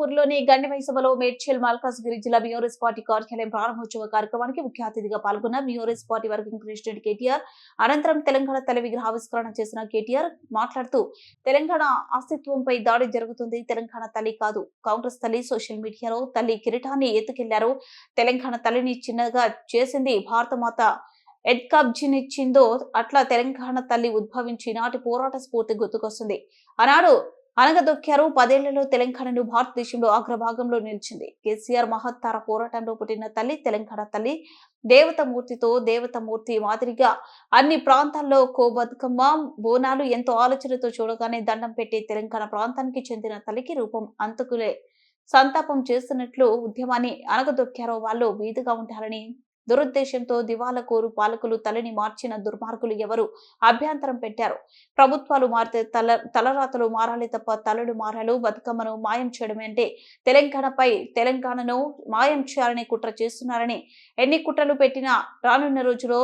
అనంతపూర్లోని గండిమై సభలో మేడ్చల్ మల్కాజ్గిరి జిల్లా BRS party కార్యాలయం ప్రారంభోత్సవ కార్యక్రమానికి ముఖ్య అతిథిగా పాల్గొన్న BRS party working president KTR. అనంతరం తెలంగాణ తల్లి విగ్రహావిష్కరణ చేసిన కేటీఆర్ మాట్లాడుతూ తెలంగాణ అస్తిత్వంపై దాడి జరుగుతుంది తెలంగాణ తల్లి కాదు. కాంగ్రెస్ తల్లి సోషల్ మీడియాలో తల్లి కిరీటాన్ని ఎత్తుకెళ్ళారు. తెలంగాణ తల్లిని చిన్నగా చేసింది భారత మాత ఎడ్కబ్జినిచ్చిందో అట్లా తెలంగాణ తల్లి ఉద్భవించి నాటి పోరాట స్ఫూర్తి గుర్తుకొస్తుంది. ఆనాడు అనగదొక్కారు. పదేళ్ళలో తెలంగాణను భారతదేశంలో అగ్రభాగంలో నిలిచింది. కేసీఆర్ మహత్తర పోరాటంలో పుట్టిన తల్లి తెలంగాణ తల్లి దేవత మూర్తితో దేవత మూర్తి మాదిరిగా అన్ని ప్రాంతాల్లో కో బతుకమ్మ బోనాలు ఎంతో ఆలోచనతో చూడగానే దండం పెట్టి తెలంగాణ ప్రాంతానికి చెందిన తల్లికి రూపం అంతకులే. సంతాపం చేస్తున్నట్లు ఉద్యమాన్ని అనగదొక్కారో వాళ్ళు వీధిగా ఉంటారని దురుద్దేశంతో దివాలా కోరు పాలకులు తలని మార్చిన దుర్మార్గులు ఎవరు? అభ్యంతరం పెట్టారు. ప్రభుత్వాలు మారితే తల తలరాతలు మారాలి తప్ప తలలు మారాలు బతుకమ్మను మాయం చేయడమే అంటే తెలంగాణపై తెలంగాణను మాయం చేయాలని కుట్ర చేస్తున్నారని ఎన్ని కుట్రలు పెట్టినా రానున్న రోజులో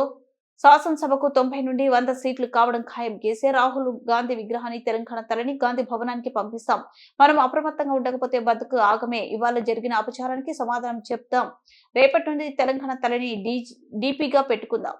శాసనసభకు తొంభై నుండి వంద సీట్లు కావడం ఖాయం. కేసీఆర్ రాహుల్ గాంధీ విగ్రహాన్ని తెలంగాణ తలని గాంధీ భవనానికి పంపిస్తాం. మనం అప్రమత్తంగా ఉండకపోతే బతుకు ఆగమే. ఇవాళ జరిగిన అపచారానికి సమాధానం చెప్తాం. రేపటి నుండి తెలంగాణ తలని డీపీగా పెట్టుకుందాం.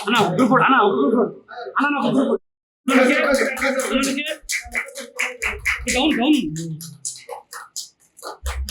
అన్న ఒక గ్రూప్ ఫోటో అన్న ఒక గ్రూప్ ఫోటో అన్న నా ఒక గ్రూప్ ఫోటో డౌన్ డౌన్